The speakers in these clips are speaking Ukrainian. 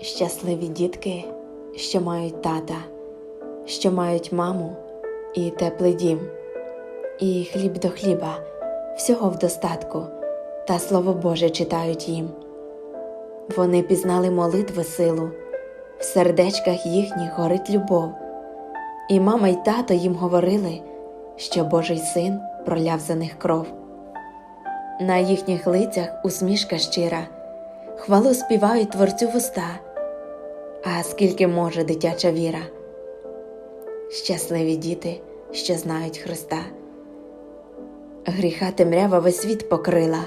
Щасливі дітки, що мають тата, що мають маму і теплий дім, і хліб до хліба, всього в достатку, та слово Боже читають їм. Вони пізнали молитви силу, в сердечках їхніх горить любов, і мама й тато їм говорили, що Божий син проляв за них кров. На їхніх лицях усмішка щира, хвалу співають творцю вуста. А скільки може дитяча віра? Щасливі діти, що знають Христа. Гріха темрява весь світ покрила,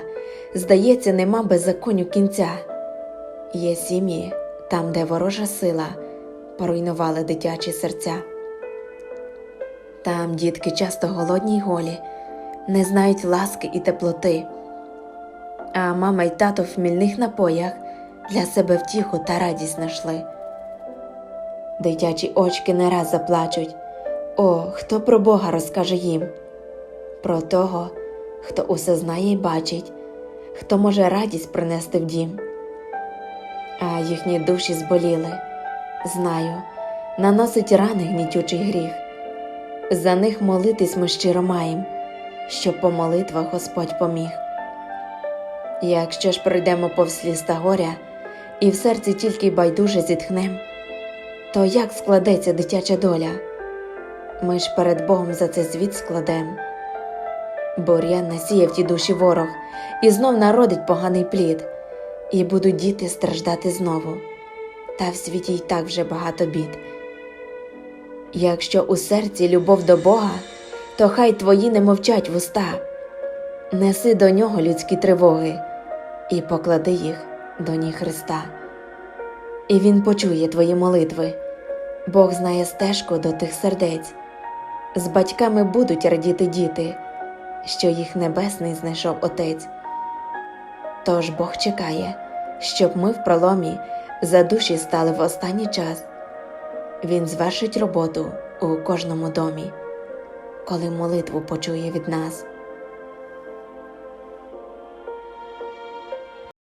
здається, нема беззаконню кінця. Є сім'ї, там, де ворожа сила поруйнували дитячі серця. Там дітки часто голодні й голі, не знають ласки і теплоти, а мама й тато в хмільних напоях для себе втіху та радість знайшли. Дитячі очки не раз заплачуть. О, хто про Бога розкаже їм, про того, хто усе знає і бачить, хто може радість принести в дім. А їхні душі зболіли, знаю, наносить рани гнітючий гріх. За них молитись ми щиро маєм, щоб по молитвах Господь поміг. Якщо ж пройдемо повз ліс та горя, і в серці тільки байдуже зітхнем, то як складеться дитяча доля? Ми ж перед Богом за це звіт складем. Бур'ян насіє в ті душі ворог, і знов народить поганий плід, і будуть діти страждати знову, та в світі й так вже багато бід. Якщо у серці любов до Бога, то хай твої не мовчать вуста, неси до нього людські тривоги і поклади їх до ніг Христа. І Він почує твої молитви, Бог знає стежку до тих сердець. З батьками будуть радіти діти, що їх небесний знайшов Отець. Тож Бог чекає, щоб ми в проломі за душі стали в останній час. Він звершить роботу у кожному домі, коли молитву почує від нас.